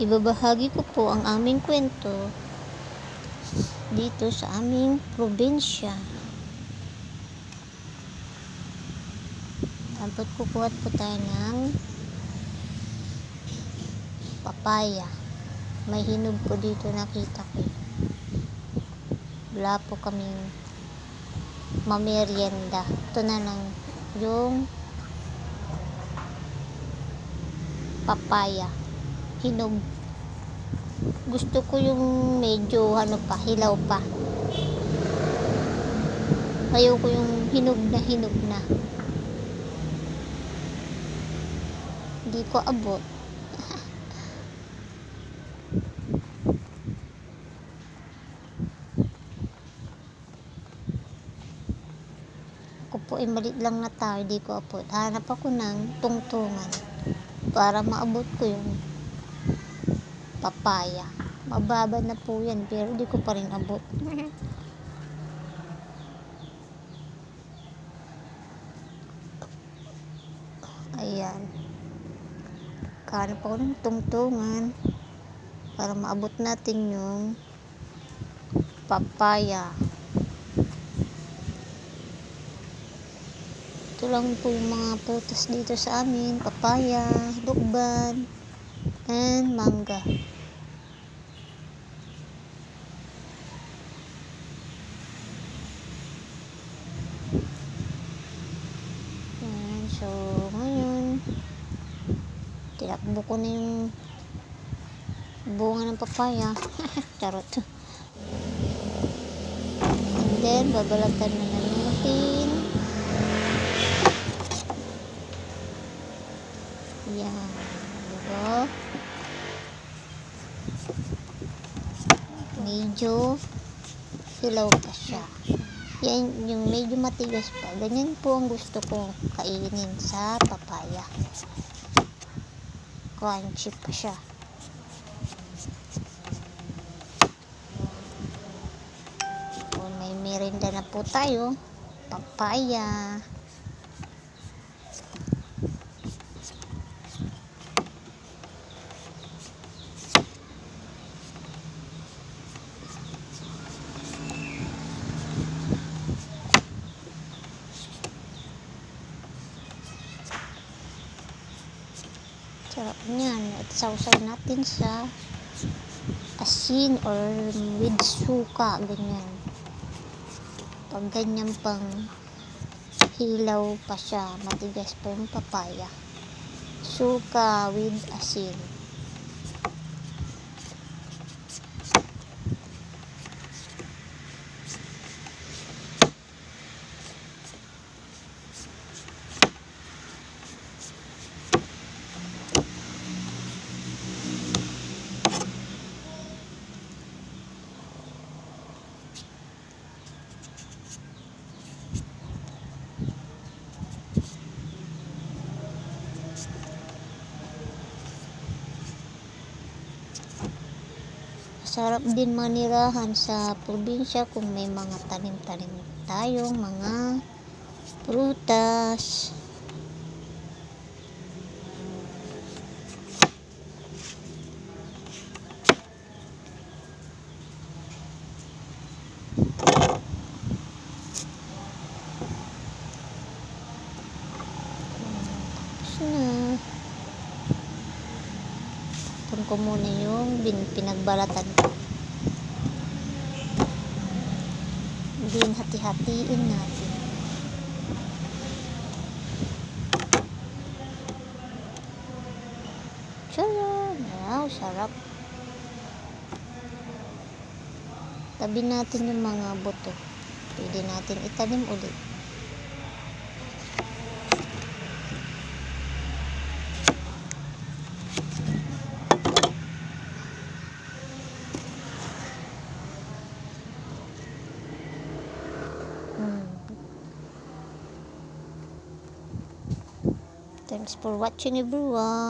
ibabahagi ko po ang aming kwento dito sa aming probinsya. Tapos kukuha po tayo ng papaya. May hinog po dito nakita ko. Wala po kaming mamerienda. Ito na lang yung papaya. Hinog. Gusto ko yung medyo ano pa, hilaw pa. Ayaw ko yung hinog na hinog na. Hindi ko abot. Ako po ay malit lang na tao, di ko abot. Hanap ako ng tungtungan para maabot ko yung papaya. Mababa na po yan, pero di ko pa rin abot. Ayan. Kahanap ako ng tungtungan para maabot natin yung papaya. Ito lang po yung mga prutas dito sa amin. Papaya, lukban, and mangga. So ngayon, tinakbo ko na yung bunga ng papaya. Charot. And then, babalatan na natin. Yan. Diba? Medyo hilaw pa siya. Yan yung medyo matigas pa. Ganyan po ang gusto ko kainin sa papaya. Crunchy pa siya. Kung may merinda na po tayo, papaya. Sarap niyan. At sausaw natin sa asin or with suka. Ganyan. Pag ganyan pang hilaw pa siya, matigas pa yung papaya. Suka with asin. Sarap din manirahan sa probinsya kung may mga tanim-tanim tayong mga prutas. Tapos na. Tapon ko muna yung bin, pinagbalatan ko. Din hati-hatiin natin. Tara! Wow, sarap. Tabi natin yung mga buto. Pwede natin itanim ulit. Thanks for watching everyone.